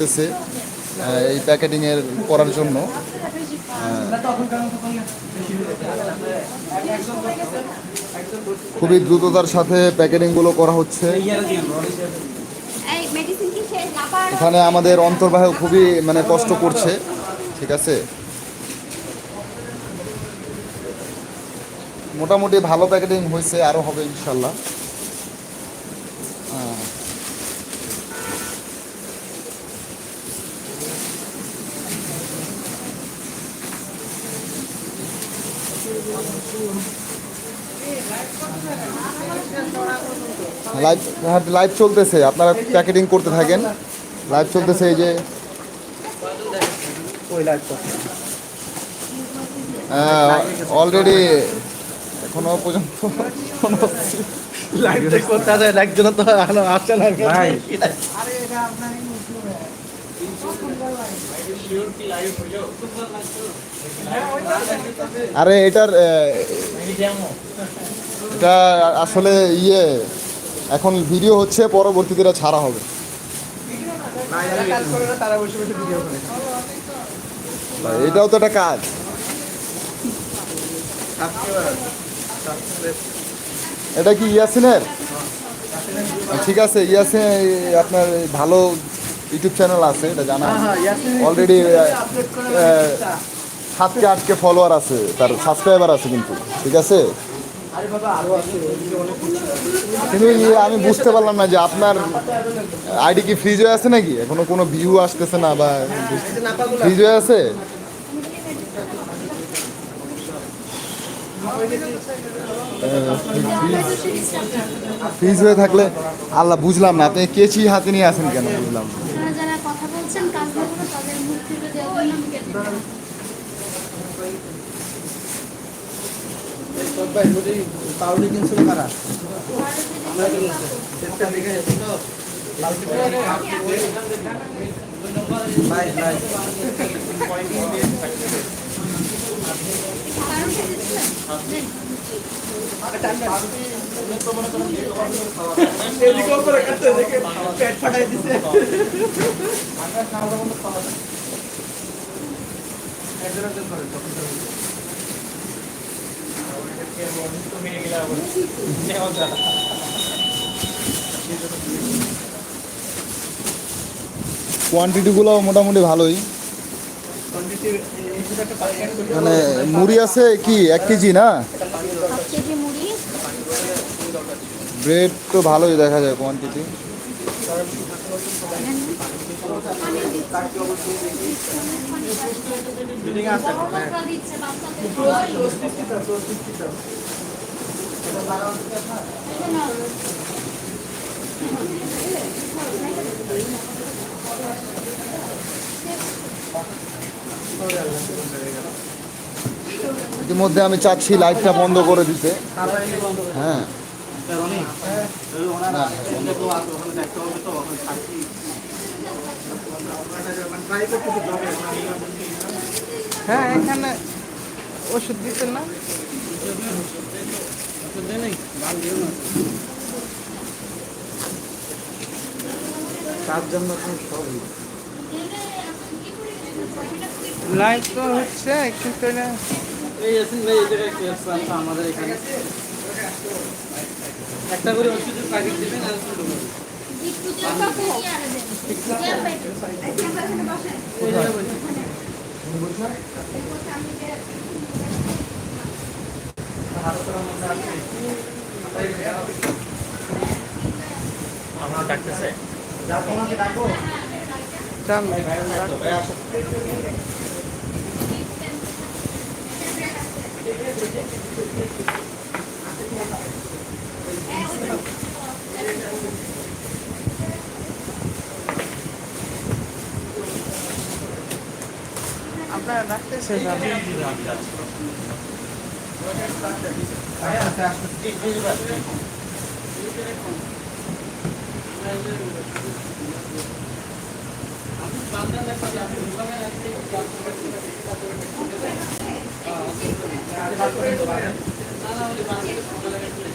হয়েছে এই প্যাকেটিং এর করার জন্য। খুবই দ্রুততার সাথে প্যাকেটিংগুলো করা হচ্ছে। এখানে আমাদের অন্তর্বাহ খুবই মানে কষ্ট করছে, ঠিক আছে? মোটামুটি ভালো প্যাকেটিং হয়েছে, আরও হবে ইনশাল্লাহ। লাইভ হ্যাঁ লাইভ চলতেছে। আপনারা প্যাকেটিং করতে থাকেন। লাইভ চলতেছে এই যে। অলরেডি এখনও পর্যন্ত করতে আছে একজন তো আসছে না। ভাই। আরে এটার এটা আসলে ইয়ে এখন ভিডিও হচ্ছে, পরবর্তীতে এটা ছাড়া হবে। এটাও তো একটা কাজ। এটা কি ইয়াসিনের? ঠিক আছে, ইয়াসিন আপনার ভালো ইউটিউব চ্যানেল আছে এটা জানা অলরেডি সাতকে আটকে ফলোয়ার আছে তার সাবস্ক্রাইবার আছে কিন্তু ঠিক আছে? কিন্তু আমি বুঝতে পারলাম না যে আপনার আইডি কি ফ্রিজ হয়ে আছে নাকি? এখনও কোনো ভিউ আসতেছে না বা ফ্রিজ হয়ে আছে? ফ্রিজ হয়ে থাকলে আল্লাহ বুঝলাম না আপনি কেচি হাতে নিয়ে আসেন কেন? বুঝলাম পাউলি কিনছিল কারণটা দিচ্ছেন? এদিকে কোয়ান্টিটিগুলো মোটামুটি ভালোই। মানে মুড়ি আছে কি এক কেজি না? ব্রেড তো ভালোই দেখা যায় কোয়ান্টিটি ইতিমধ্যে আমি চাচ্ছি লাইটটা বন্ধ করে দিতে। হ্যাঁ। না, হ্যাঁ এখানে ওষুধ দিচ্ছেন না তার জন্য সবই লাইট তো হচ্ছে কিন্তু এটা এই ইয়াসিন ভাই এই জায়গায় কি আছে আচ্ছা, আমাদের এখানে একটা করে ওষুধের প্যাকেট দিবেন আর ছোট করে। ওই জায়গায় বসে। চান আপনারা ডাকতেছে না, ওই বাচ্চাদের সকালে গেলে।